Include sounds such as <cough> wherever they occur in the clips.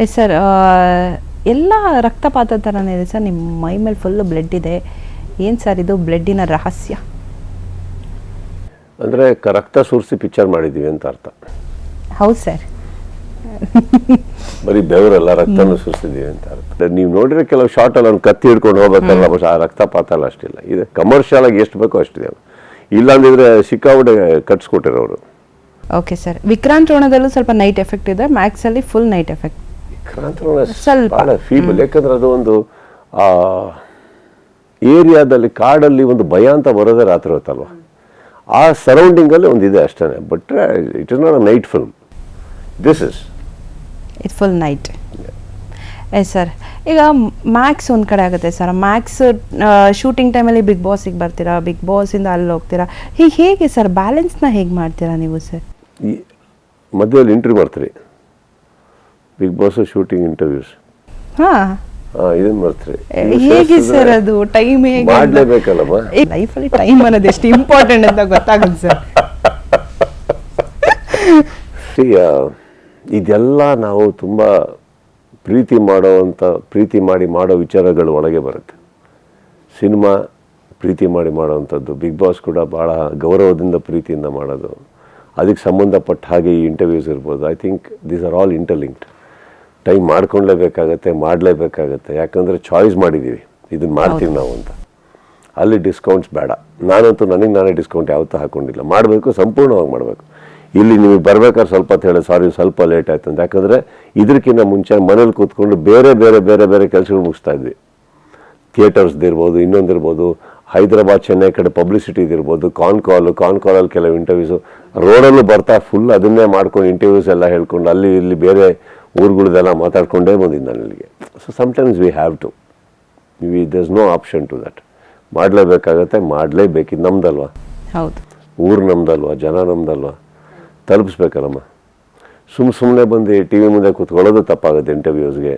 Yes sir ಎಲ್ಲ ರಕ್ತಪಾತ ಥರನೇ ಇದೆ ಸರ್ ನಿಮ್ಮ ಮೈ ಮೇಲೆ ಫುಲ್ಲು ಬ್ಲಡ್ ಇದೆ. ಏನು ಸರ್ ಇದು? ಬ್ಲಡ್ಡಿನ ರಹಸ್ಯ? ಅಂದರೆ ರಕ್ತ ಸುರಿಸಿ ಪಿಕ್ಚರ್ ಮಾಡಿದ್ದೀವಿ ಅಂತ ಅರ್ಥ. ಹೌದು ಸರ್ ಬರೀ ಬೆವರಲ್ಲ ರಕ್ತನೂ ಸುರಿಸಿದ್ದೀವಿ ಅಂತ ಅರ್ಥ. ನೀವು ನೋಡಿದ್ರೆ ಕೆಲವು ಶಾರ್ಟ್ ಅಲ್ಲಿ ಒಂದು ಕತ್ತಿ ಹಿಡ್ಕೊಂಡು ಹೋಗ್ಬೇಕಲ್ಲ ಬಸ್ ಆ ರಕ್ತಪಾತ ಎಲ್ಲ ಅಷ್ಟಿಲ್ಲ. ಇದು ಕಮರ್ಷಿಯಲ್ ಆಗಿ ಎಷ್ಟು ಬೇಕೋ ಅಷ್ಟಿದೆ ಇಲ್ಲ ಸಿಕ್ಕಾಬಿಡೆ ಕಟ್ಸ್ಕೊಟ್ಟಿರೋರು. ಓಕೆ ಸರ್ ವಿಕ್ರಾಂತ್ ರೋಣದಲ್ಲೂ ಸ್ವಲ್ಪ ನೈಟ್ ಎಫೆಕ್ಟ್ ಇದೆ. ಮ್ಯಾಕ್ಸಲ್ಲಿ ಫುಲ್ ನೈಟ್ ಎಫೆಕ್ಟ್ ಸ್ವಲ್ಪ. ಬಹಳ ಫೀಬಲ್ ಯಾಕಂದ್ರೆ ಅದು ಒಂದು ಆ ಏರಿಯಾದಲ್ಲಿ ಕಾಡಲ್ಲಿ ಒಂದು ಭಯ ಅಂತ ಬರೋದೇ ರಾತ್ರಿ ಹೊತ್ತಲ್ವ? ಆ ಸರೌಂಡಿಂಗಲ್ಲಿ ಒಂದು ಇದೆ ಅಷ್ಟೇ but it is not a night film this is it full night yes sir ಈಗ ಮ್ಯಾಕ್ಸ್ ಒಂದು ಕಡೆ ಆಗುತ್ತೆ ಸರ್ ಮ್ಯಾಕ್ಸ್ ಶೂಟಿಂಗ್ ಟೈಮಲ್ಲಿ ಬಿಗ್ ಬಾಸಿಗೆ ಬರ್ತೀರಾ? ಬಿಗ್ ಬಾಸಿಂದ ಅಲ್ಲಿ ಹೋಗ್ತೀರಾ? ಹೀಗೆ ಹೇಗೆ ಸರ್ ಬ್ಯಾಲೆನ್ಸ್ನ ಹೇಗೆ ಮಾಡ್ತೀರಾ ನೀವು ಸರ್ ಮಧ್ಯದಲ್ಲಿ ಇಂಟರ್ವ್ಯೂ ಮಾಡ್ತೀರಿ. Big boss shooting interviews. ಹಾಂ. ಇದನ್ನ ಮಾಡ್ತೀರಿ ಹೇಗೆ ಸರ್ ಅದು? ಟೈಮ್ ಹೇಗೆ ಮಾಡ್ಲೇಬೇಕಲ್ಲಮ್ಮ ಲೈಫಲ್ಲಿ ಟೈಮ್ ಅನ್ನೋದು ಎಷ್ಟು ಇಂಪಾರ್ಟೆಂಟ್ ಅಂತ ಗೊತ್ತಾಗುತ್ತೆ ಸರ್. <laughs> ಇದೆಲ್ಲ ನಾವು ತುಂಬ ಪ್ರೀತಿ ಮಾಡೋವಂಥ ಪ್ರೀತಿ ಮಾಡಿ ಮಾಡೋ ವಿಚಾರಗಳು ಒಳಗೆ ಬರುತ್ತೆ. ಸಿನಿಮಾ ಪ್ರೀತಿ ಮಾಡಿ ಮಾಡೋವಂಥದ್ದು ಬಿಗ್ ಬಾಸ್ ಕೂಡ ಭಾಳ ಗೌರವದಿಂದ ಪ್ರೀತಿಯಿಂದ ಮಾಡೋದು. ಅದಕ್ಕೆ ಸಂಬಂಧಪಟ್ಟ ಹಾಗೆ ಈ ಇಂಟರ್ವ್ಯೂಸ್ ಇರ್ಬೋದು. I think these are all interlinked time ಮಾಡ್ಕೊಳ್ಲೇಬೇಕಾಗತ್ತೆ ಮಾಡಲೇಬೇಕಾಗತ್ತೆ. ಯಾಕಂದರೆ ಚಾಯ್ಸ್ ಮಾಡಿದ್ದೀವಿ ಇದನ್ನು ಮಾಡ್ತೀವಿ ನಾವು ಅಂತ. ಅಲ್ಲಿ ಡಿಸ್ಕೌಂಟ್ಸ್ ಬೇಡ. ನಾನಂತೂ ನನಗೆ ನಾನೇ ಡಿಸ್ಕೌಂಟ್ ಯಾವತ್ತೂ ಹಾಕೊಂಡಿಲ್ಲ. ಮಾಡಬೇಕು ಸಂಪೂರ್ಣವಾಗಿ ಮಾಡಬೇಕು. ಇಲ್ಲಿ ನಿಮಗೆ ಬರ್ಬೇಕಾದ್ರೆ ಸ್ವಲ್ಪ ಅಂತ ಹೇಳಿ ಸಾರಿ ಸ್ವಲ್ಪ ಲೇಟ್ ಆಯ್ತು ಅಂತ. ಯಾಕಂದರೆ ಇದಕ್ಕಿಂತ ಮುಂಚೆ ಮನೇಲಿ ಕೂತ್ಕೊಂಡು ಬೇರೆ ಬೇರೆ ಬೇರೆ ಬೇರೆ ಕೆಲಸಗಳು ಮುಗಿಸ್ತಾ ಇದ್ವಿ. ಥಿಯೇಟರ್ಸ್ದಿರ್ಬೋದು ಇನ್ನೊಂದಿರ್ಬೋದು ಹೈದರಾಬಾದ್ ಚೆನ್ನೈ ಕಡೆ ಪಬ್ಲಿಸಿಟಿದಿರ್ಬೋದು ಕಾನ್ ಕಾಲು ಕಾನ್ ಕಾಲಲ್ಲಿ ಕೆಲವು ಇಂಟರ್ವ್ಯೂಸು ರೋಡಲ್ಲೂ ಬರ್ತಾ ಫುಲ್ ಅದನ್ನೇ ಮಾಡ್ಕೊಂಡು ಇಂಟರ್ವ್ಯೂಸ್ ಎಲ್ಲ ಹೇಳ್ಕೊಂಡು ಅಲ್ಲಿ ಇಲ್ಲಿ ಬೇರೆ ಊರುಗಳದೆಲ್ಲ ಮಾತಾಡ್ಕೊಂಡೇ ಬಂದಿದ್ದು ನಾನು ಇಲ್ಲಿಗೆ so sometimes we have to we does no option to that ಮಾಡಲೇಬೇಕಾಗತ್ತೆ ಮಾಡಲೇಬೇಕು ಇದು ನಮ್ದಲ್ವಾ? ಹೌದು. ಊರು ನಮ್ದಲ್ವಾ? ಜನ ನಮ್ದಲ್ವಾ? ತಲುಪಿಸ್ಬೇಕಲ್ಲಮ್ಮ. ಸುಮ್ಮ ಸುಮ್ಮನೆ ಬಂದು ಟಿ ವಿ ಮುಂದೆ ಕೂತ್ಕೊಳ್ಳೋದು ತಪ್ಪಾಗುತ್ತೆ ಇಂಟರ್ವ್ಯೂಸ್ಗೆ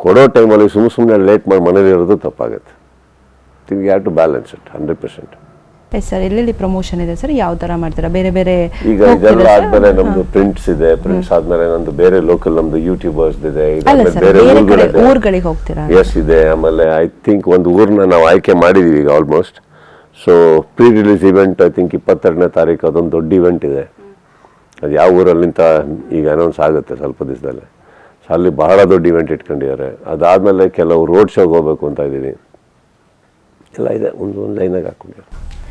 ಕೊಡೋ ಟೈಮಲ್ಲಿ ಸುಮ್ಮ ಸುಮ್ಮನೆ ಲೇಟ್ ಮಾಡಿ ಮನೇಲಿ ಇರೋದು ತಪ್ಪಾಗುತ್ತೆ you have to balance it hundred percent yes sir ಎಲ್ಲೆಲ್ಲಿ ಪ್ರಮೋಷನ್ ಇದೆ ಸರ್? ಯಾವ ಥರ ಮಾಡ್ತೀರಾ? ಬೇರೆ ಬೇರೆ ಈಗ ಇದೆಲ್ಲ? ಆದ್ಮೇಲೆ ನಮ್ದು ಪ್ರಿಂಟ್ಸ್ ಇದೆ. ಪ್ರಿಂಟ್ಸ್ ಆದ್ಮೇಲೆ ನಮ್ದು ಬೇರೆ ಲೋಕಲ್ ನಮ್ದು ಯೂಟ್ಯೂಬರ್ಸ್ ಇದೆ. ಅಲ್ಲ ಸರ್ ಬೇರೆ ಕಡೆ ಊರುಗಳಿಗೆ ಹೋಗ್ತೀರಾ? ಎಸ್ ಇದೆ. ಆಮೇಲೆ ಐ ಥಿಂಕ್ ಒಂದು ಊರ್ನ ನಾವು ಆಯ್ಕೆ ಮಾಡಿದೀವಿ ಈಗ almost so pre release event I think ಇಪ್ಪತ್ತೆರಡನೇ ತಾರೀಕು ಅದೊಂದು ದೊಡ್ಡ ಇವೆಂಟ್ ಇದೆ. ಅದು ಯಾವ ಊರಲ್ಲಿಂತ ಈಗ ಅನೌನ್ಸ್ ಆಗುತ್ತೆ ಸ್ವಲ್ಪ ದಿವಸದಲ್ಲಿ. ಸೊ ಅಲ್ಲಿ ಬಹಳ ದೊಡ್ಡ ಇವೆಂಟ್ ಇಟ್ಕೊಂಡಿದ್ದಾರೆ. ಅದಾದಮೇಲೆ ಕೆಲವು ರೋಡ್ ಶೋಗೆ ಹೋಗ್ಬೇಕು ಅಂತ ಇದ್ದೀವಿ. ಎಲ್ಲ ಇದೆ. ಒಂದು ಒಂದು ಲೈನಾಗಿ ಹಾಕೊಂಡಿದ್ದಾರೆ